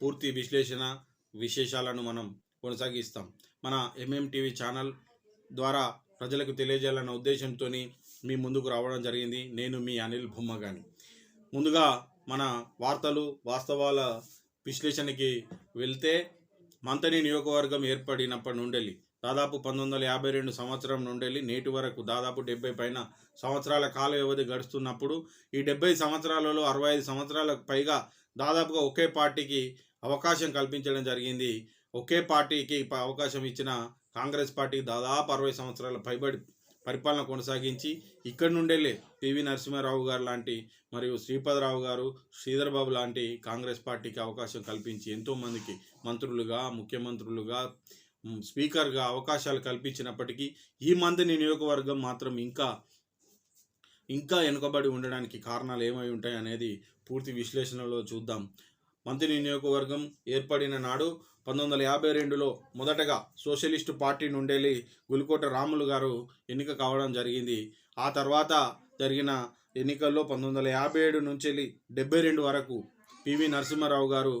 పూర్తి విశ్లేషణ విశేషాలను మనం కొనసాగిస్తాం. మన ఎంఎం టీవీ ఛానల్ ద్వారా ప్రజలకు తెలియజేయాలన్న ఉద్దేశంతో మీ ముందుకు రావడం జరిగింది. నేను మీ అనిల్ బొమ్మగాని ముందుగా మన వార్తలు వాస్తవాల విశ్లేషణకి వెళ్తే మంతని నియోజకవర్గం ఏర్పడినప్పటి నుండి దాదాపు పంతొమ్మిది వందల యాభై రెండు సంవత్సరం నుండి నేటి వరకు దాదాపు డెబ్బై పైన సంవత్సరాల కాల వ్యవధి గడుస్తున్నప్పుడు ఈ డెబ్బై సంవత్సరాలలో అరవై ఐదు సంవత్సరాలకు పైగా దాదాపుగా ఒకే పార్టీకి అవకాశం కల్పించడం జరిగింది. ఒకే పార్టీకి ప- అవకాశం ఇచ్చిన కాంగ్రెస్ పార్టీ దాదాపు అరవై సంవత్సరాల పైబడి పరిపాలన కొనసాగించి ఇక్కడి నుండే పివి నరసింహారావు గారు లాంటి మరియు శ్రీపదరావు గారు శ్రీధర్బాబు లాంటి కాంగ్రెస్ పార్టీకి అవకాశం కల్పించి ఎంతోమందికి మంత్రులుగా ముఖ్యమంత్రులుగా స్పీకర్గా అవకాశాలు కల్పించినప్పటికీ ఈ మందిని నియోజకవర్గం మాత్రం ఇంకా ఇంకా వెనుకబడి ఉండడానికి కారణాలు ఏమై ఉంటాయి అనేది పూర్తి విశ్లేషణలో చూద్దాం. మంత్రి నియోజకవర్గం ఏర్పడిన నాడు పంతొమ్మిది వందల యాభై రెండులో మొదటగా సోషలిస్టు పార్టీ నుండెళ్ళి గులికోట రాములు గారు ఎన్నిక కావడం జరిగింది. ఆ తర్వాత జరిగిన ఎన్నికల్లో పంతొమ్మిది వందల యాభై ఏడు నుంచి వెళ్ళి డెబ్బై రెండు వరకు పివి నరసింహారావు గారు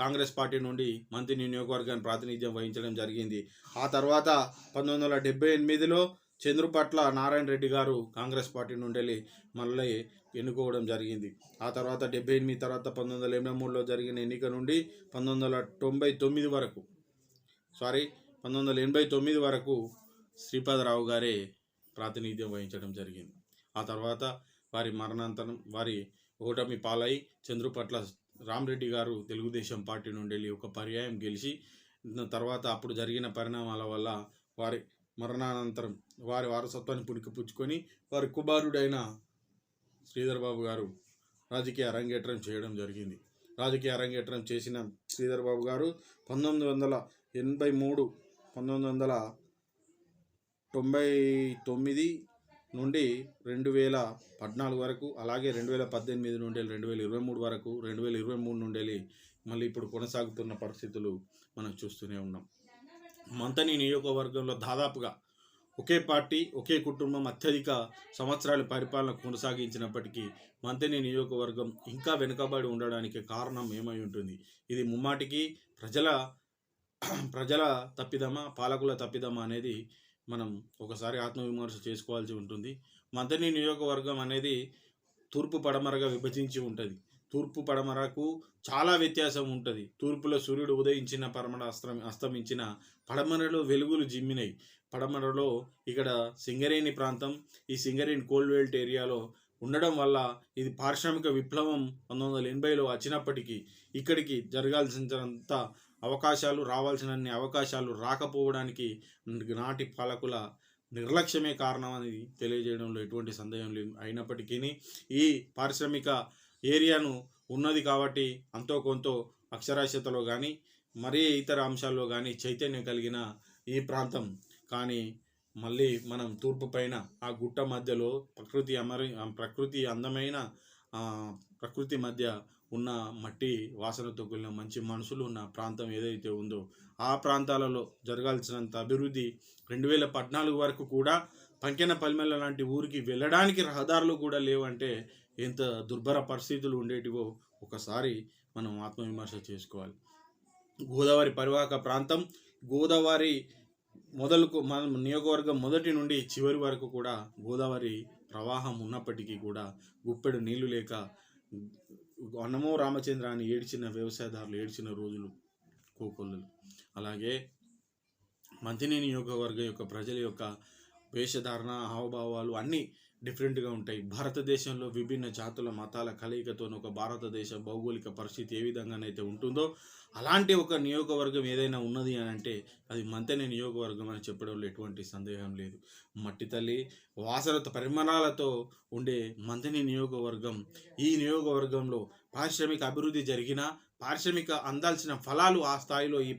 కాంగ్రెస్ పార్టీ నుండి మంత్రి నియోజకవర్గాన్ని ప్రాతినిధ్యం వహించడం జరిగింది. ఆ తర్వాత పంతొమ్మిది వందల డెబ్బై ఎనిమిదిలో చంద్రుపట్ల నారాయణ రెడ్డి గారు కాంగ్రెస్ పార్టీ నుండి వెళ్ళి మళ్ళీ ఎన్నుకోవడం జరిగింది. ఆ తర్వాత డెబ్బై ఎనిమిది తర్వాత పంతొమ్మిది వందల ఎనభై మూడులో జరిగిన ఎన్నిక నుండి పంతొమ్మిది వందల తొంభై తొమ్మిది వరకు సారీ పంతొమ్మిది వందల ఎనభై తొమ్మిది వరకు శ్రీపాదరావు గారే ప్రాతినిధ్యం వహించడం జరిగింది. ఆ తర్వాత వారి మరణాంతరం వారి ఓటమి పాలై చంద్రుపట్ల రామరెడ్డి గారు తెలుగుదేశం పార్టీ నుండి వెళ్ళి ఒక పర్యాయం గెలిచి తర్వాత అప్పుడు జరిగిన పరిణామాల వల్ల వారి మరణానంతరం వారి వారసత్వాన్ని పుణికిపుచ్చుకొని వారి కుమారుడైన శ్రీధర్ బాబు గారు రాజకీయ అరంగేట్రం చేయడం జరిగింది. రాజకీయ అరంగేట్రం చేసిన శ్రీధర్ బాబు గారు పంతొమ్మిది వందల ఎనభై మూడు పంతొమ్మిది వందల తొంభై తొమ్మిది నుండి రెండు వేల పద్నాలుగు వరకు అలాగే రెండు వేల పద్దెనిమిది నుండి రెండు వేల ఇరవై మూడు వరకు రెండు వేల ఇరవై మూడు నుండి మళ్ళీ ఇప్పుడు కొనసాగుతున్న పరిస్థితులు మనం చూస్తూనే ఉన్నాం. మంతని నియోజకవర్గంలో దాదాపుగా ఒకే పార్టీ ఒకే కుటుంబం అత్యధిక సంవత్సరాల పరిపాలన కొనసాగించినప్పటికీ మంతని నియోజకవర్గం ఇంకా వెనుకబడి ఉండడానికి కారణం ఏమై ఉంటుంది? ఇది ముమ్మాటికి ప్రజల ప్రజల తప్పిదమా పాలకుల తప్పిదమా అనేది మనం ఒకసారి ఆత్మవిమర్శ చేసుకోవాల్సి ఉంటుంది. మంతని నియోజకవర్గం అనేది తూర్పు పడమరగా విభజించి ఉంటుంది. తూర్పు పడమరకు చాలా వ్యత్యాసం ఉంటుంది. తూర్పులో సూర్యుడు ఉదయించిన పడమర అస్తం అస్తమించిన పడమరలో వెలుగులు జిమ్మినాయి పడమరలో ఇక్కడ సింగరేణి ప్రాంతం ఈ సింగరేణి కోల్డ్వెల్ట్ ఏరియాలో ఉండడం వల్ల ఇది పారిశ్రామిక విప్లవం పంతొమ్మిది వందల ఎనభైలో వచ్చినప్పటికీ ఇక్కడికి జరగాల్సినంత అవకాశాలు రావాల్సినన్ని అవకాశాలు రాకపోవడానికి నాటి పాలకుల నిర్లక్ష్యమే కారణం అని తెలియజేయడంలో ఎటువంటి సందేహం లేదు అయినప్పటికీ ఈ పారిశ్రామిక ఏరియాను ఉన్నది కాబట్టి అంతో కొంత అక్షరాస్యతలో కానీ మరీ ఇతర అంశాల్లో కానీ చైతన్యం కలిగిన ఈ ప్రాంతం. కానీ మళ్ళీ మనం తూర్పు పైన ఆ గుట్ట మధ్యలో ప్రకృతి అమరి ప్రకృతి అందమైన ప్రకృతి మధ్య ఉన్న మట్టి వాసనతో కూడిన మంచి మనుషులు ఉన్న ప్రాంతం ఏదైతే ఉందో ఆ ప్రాంతాలలో జరగాల్సినంత అభివృద్ధి రెండు వేల పద్నాలుగు వరకు కూడా పంకెన పల్మెల లాంటి ఊరికి వెళ్ళడానికి రహదారులు కూడా లేవంటే ఎంత దుర్భర పరిస్థితులు ఉండేటివో ఒకసారి మనం ఆత్మవిమర్శ చేసుకోవాలి. గోదావరి పరివాహక ప్రాంతం గోదావరి మొదలుకు మన నియోగవర్గం మొదటి నుండి చివరి వరకు కూడా గోదావరి ప్రవాహం ఉన్నప్పటికీ కూడా గుప్పెడు నీళ్ళు లేక అన్నమో రామచంద్ర అని ఏడ్చిన వ్యవసాయదారులు ఏడ్చిన రోజులు కోకొల్లలు. అలాగే మంతిని నియోగవర్గం యొక్క ప్రజల యొక్క వేషధారణ హావభావాలు అన్నీ డిఫరెంట్గా ఉంటాయి. భారతదేశంలో విభిన్న జాతుల మతాల కలయికతో ఒక భారతదేశ భౌగోళిక పరిస్థితి ఏ విధంగానైతే ఉంటుందో అలాంటి ఒక నియోగవర్గం ఏదైనా ఉన్నది అని అంటే అది మంతెని నియోగవర్గం అని చెప్పడంలో ఎటువంటి సందేహం లేదు. మట్టి తల్లి వాసనతో పరిమాణాలతో ఉండే మంతని నియోగవర్గం ఈ నియోగవర్గంలో పారిశ్రామిక అభివృద్ధి జరిగినా పారిశ్రామిక అందాల్సిన ఫలాలు ఆ స్థాయిలో ఈ